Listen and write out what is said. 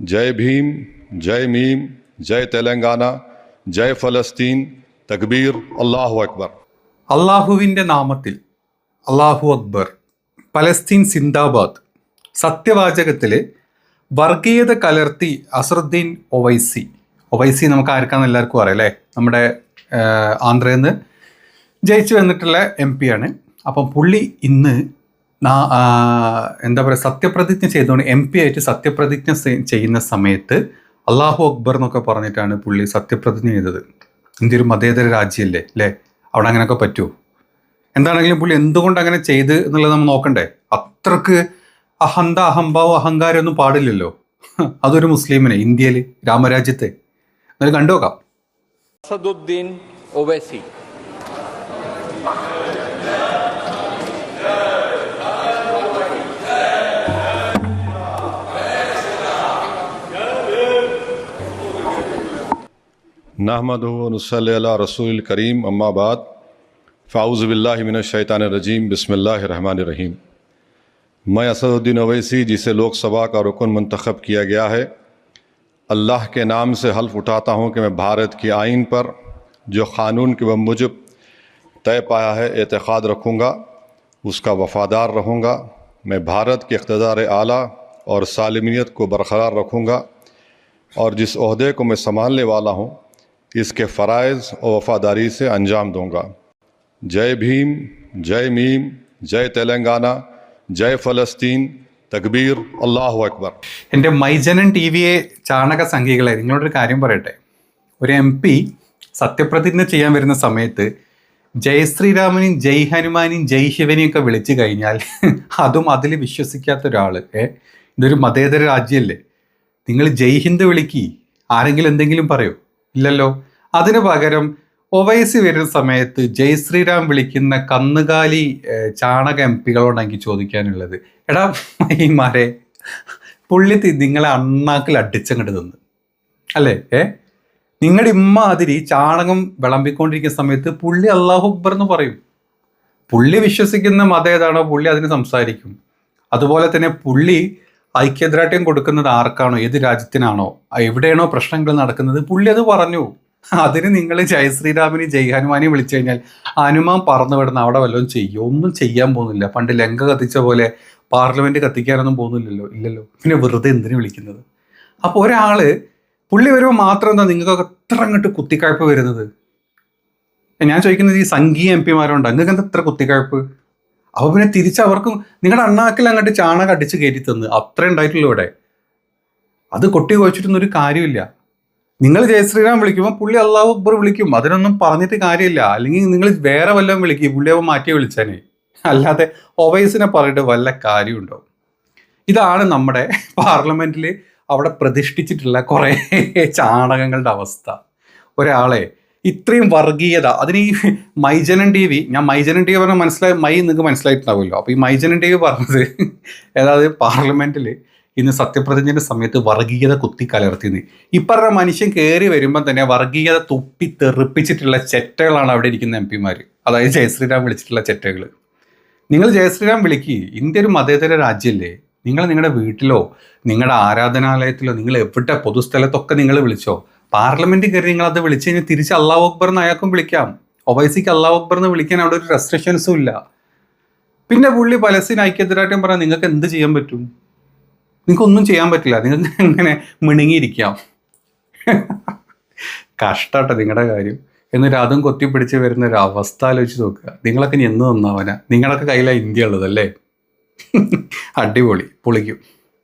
जय भीम जय मीम जय तेलंगाना जय फलस्तीन तकबीर अल्लाह अकबर അള്ളാഹുവിൻ്റെ നാമത്തിൽ അള്ളാഹു അക്ബർ പലസ്തീൻ സിന്ദാബാദ് സത്യവാചകത്തിൽ വർഗീയത കലർത്തി അസറുദ്ദീൻ ഒവൈസി ഒവൈസി നമുക്ക് ആർക്കാന്ന് എല്ലാവർക്കും അറിയാം അല്ലേ നമ്മുടെ ആഹ്, ആന്ധ്രയിൽ നിന്ന് ജയിച്ചു വന്നിട്ടുള്ള എം പി ആണ് അപ്പം പുള്ളി ഇന്ന് നാ- ആഹ്, എന്താ പറയുക സത്യപ്രതിജ്ഞ ചെയ്തുകൊണ്ട് എം പി ആയിട്ട് സത്യപ്രതിജ്ഞ ചെയ്യുന്ന സമയത്ത് അള്ളാഹു അക്ബർ എന്നൊക്കെ പറഞ്ഞിട്ടാണ് പുള്ളി സത്യപ്രതിജ്ഞ ചെയ്തത്. ഇന്ത്യ ഒരു മതേതര രാജ്യമല്ലേ അല്ലേ? അവിടെ അങ്ങനെയൊക്കെ പറ്റുമോ എന്താണെങ്കിലും പുള്ളി എന്തുകൊണ്ട് അങ്ങനെ ചെയ്ത് എന്നുള്ളത് നമ്മൾ നോക്കണ്ടേ? അത്രയ്ക്ക് അഹന്ത അഹംഭാവം അഹങ്കാരം ഒന്നും പാടില്ലല്ലോ. അതൊരു മുസ്ലിമിനെ ഇന്ത്യയിൽ രാമരാജ്യത്തെ. എന്നാലും نحمد نصلی اللہ رسول الکریم اما بعد فاؤز باللہ من الشیطان الرجیم بسم اللہ الرحمن الرحیم میں اسد الدین اویسی، جسے لوک سبھا کا رکن منتخب کیا گیا ہے، اللہ کے نام سے حلف اٹھاتا ہوں کہ میں بھارت کی آئین پر، جو قانون کے مجب طے پایا ہے، اعتقاد رکھوں گا، اس کا وفادار رہوں گا، میں بھارت کے اقتدار اعلیٰ اور سالمیت کو برقرار رکھوں گا، اور جس عہدے کو میں سنبھالنے والا ہوں इसके फ़रज़ और वफ़ादारी से अंजाम दूँगा जय भीम जय मीम जय तेलंगाना जय फ़लस्तीन तकबीर अल्लाह अकबर എൻ്റെ മൈജനൻ ടി വിയെ ചാണക സംഖ്യകളെ നിങ്ങളോടൊരു കാര്യം പറയട്ടെ ഒരു എം പി സത്യപ്രതിജ്ഞ ചെയ്യാൻ വരുന്ന സമയത്ത് ജയ് ശ്രീരാമനെയും ജയ് ഹനുമാനെയും ജയ് ശിവനെയും ഒക്കെ വിളിച്ചു കഴിഞ്ഞാൽ അതും അതിൽ വിശ്വസിക്കാത്ത ഒരാൾ ഏ ഇതൊരു മതേതര രാജ്യമല്ലേ നിങ്ങൾ ജയ് ഹിന്ദ് വിളിക്കി ആരെങ്കിലും എന്തെങ്കിലും പറയോ ഇല്ലല്ലോ. അതിന് പകരം ഒവൈസി വരുന്ന സമയത്ത് ജയ് ശ്രീരാം വിളിക്കുന്ന കന്നുകാലി ചാണക എം പികളോടാണ് എനിക്ക് ചോദിക്കാനുള്ളത്. എടാ മൈമാരെ പുള്ളി നിങ്ങളെ അണ്ണാക്കിൽ അടിച്ചങ്ങോട്ട് തന്നു അല്ലേ? ഏ? നിങ്ങളുടെ ഇമ്മാതിരി ചാണകം വിളമ്പിക്കൊണ്ടിരിക്കുന്ന സമയത്ത് പുള്ളി അള്ളാഹു അക്ബർ എന്ന് പറയും. പുള്ളി വിശ്വസിക്കുന്ന മതം ഏതാണോ പുള്ളി അതിന് സംസാരിക്കും. അതുപോലെ തന്നെ പുള്ളി ഐക്യദാർഢ്യം കൊടുക്കുന്നത് ആർക്കാണോ? ഏത് രാജ്യത്തിനാണോ? എവിടെയാണോ പ്രശ്നങ്ങൾ നടക്കുന്നത്? പുള്ളി അത് പറഞ്ഞു. അതിന് നിങ്ങൾ ജയ ശ്രീരാമിനെ ജയ് ഹനുമാനെ വിളിച്ചു കഴിഞ്ഞാൽ ഹനുമാൻ പറന്നു വിടുന്ന അവിടെ വല്ലതും ചെയ്യും? ഒന്നും ചെയ്യാൻ പോകുന്നില്ല. പണ്ട് ലങ്ക കത്തിച്ച പോലെ പാർലമെന്റ് കത്തിക്കാനൊന്നും പോകുന്നില്ലല്ലോ ഇല്ലല്ലോ. പിന്നെ വെറുതെ എന്തിനു വിളിക്കുന്നത്? അപ്പോൾ ഒരാൾ പുള്ളി വരുമ്പോൾ മാത്രം എന്താ നിങ്ങൾക്ക് എത്ര അങ്ങോട്ട് കുത്തിക്കഴപ്പ് വരുന്നത്? ഞാൻ ചോദിക്കുന്നത് ഈ സംഘീയ എം പിമാരുണ്ട്? എന്താ എത്ര കുത്തിക്കഴപ്പ് അപ്പോൾ പിന്നെ തിരിച്ച് അവർക്കും നിങ്ങളുടെ അണ്ണാക്കിൽ അങ്ങോട്ട് ചാണകം അടിച്ച് കയറ്റി തന്ന്. അത്ര ഉണ്ടായിട്ടുള്ളൂ ഇവിടെ. അത് കൊട്ടി കുഴച്ചിട്ടൊന്നും ഒരു കാര്യമില്ല. നിങ്ങൾ ജയശ്രീരാം വിളിക്കുമ്പോൾ പുള്ളി അള്ളാഹു അക്ബർ വിളിക്കും. അതിനൊന്നും പറഞ്ഞിട്ട് കാര്യമില്ല. അല്ലെങ്കിൽ നിങ്ങൾ വേറെ വല്ലതും വിളിക്കും. പുള്ളി അവൻ മാറ്റി വിളിച്ചാനെ. അല്ലാതെ ഒവൈസിനെ പറഞ്ഞിട്ട് വല്ല കാര്യമുണ്ടോ? ഇതാണ് നമ്മുടെ പാർലമെന്റിൽ അവിടെ പ്രതിഷ്ഠിച്ചിട്ടുള്ള കുറേ ചാണകങ്ങളുടെ അവസ്ഥ. ഒരാളെ ഇത്രയും വർഗീയത. അതിന് ഈ മൈജനൻ ടി വി ഞാൻ മൈജനൻ ടി വി പറഞ്ഞാൽ മനസ്സിലായി മൈ നിങ്ങൾക്ക് മനസ്സിലായിട്ടുണ്ടാവുമല്ലോ. അപ്പോൾ ഈ മൈജനൻ ടി വി പറഞ്ഞത് അതായത് പാർലമെന്റിൽ ഇന്ന് സത്യപ്രതിജ്ഞയുടെ സമയത്ത് വർഗീയത കുത്തി കലർത്തിന്ന് ഈ പറഞ്ഞ മനുഷ്യൻ കയറി വരുമ്പം തന്നെ വർഗീയത തുപ്പി തെറിപ്പിച്ചിട്ടുള്ള ചെറ്റകളാണ് അവിടെ ഇരിക്കുന്ന എം പിമാർ. അതായത് ജയശ്രീരാം വിളിച്ചിട്ടുള്ള ചെറ്റകൾ നിങ്ങൾ ജയശ്രീരാം വിളിക്ക്. ഇന്ത്യ ഒരു മതേതര രാജ്യമല്ലേ നിങ്ങൾ നിങ്ങളുടെ വീട്ടിലോ നിങ്ങളുടെ ആരാധനാലയത്തിലോ നിങ്ങൾ എവിടെ പൊതുസ്ഥലത്തൊക്കെ നിങ്ങൾ വിളിച്ചോ പാർലമെന്റിൽ കയറി നിങ്ങൾ അത് വിളിച്ചു കഴിഞ്ഞാൽ തിരിച്ച് അള്ളാഹു അക്ബർ എന്ന് അയാൾക്കും വിളിക്കാം. ഒവൈസിക്ക് അള്ളാഹു അക്ബർ എന്ന് വിളിക്കാൻ അവിടെ ഒരു റെസ്ട്രിക്ഷൻസും ഇല്ല. പിന്നെ പുള്ളി പലസ്തീൻ ഐക്യത്തിനായിട്ടും പറയാം നിങ്ങൾക്ക് എന്ത് ചെയ്യാൻ പറ്റും? നിങ്ങൾക്ക് ഒന്നും ചെയ്യാൻ പറ്റില്ല. നിങ്ങൾക്ക് ഇങ്ങനെ മിണുങ്ങിയിരിക്കാം. കഷ്ടാട്ടെ നിങ്ങളുടെ കാര്യം. എന്നിട്ട് അതും കൊത്തിപ്പിടിച്ച് വരുന്ന ഒരു അവസ്ഥ ആലോചിച്ച് നോക്കുക. നിങ്ങളൊക്കെ ഇനി എന്ന് തന്നാവന നിങ്ങളൊക്കെ കയ്യിലാണ് ഇന്ത്യ ഉള്ളതല്ലേ? അടിപൊളി. പൊളിക്കും.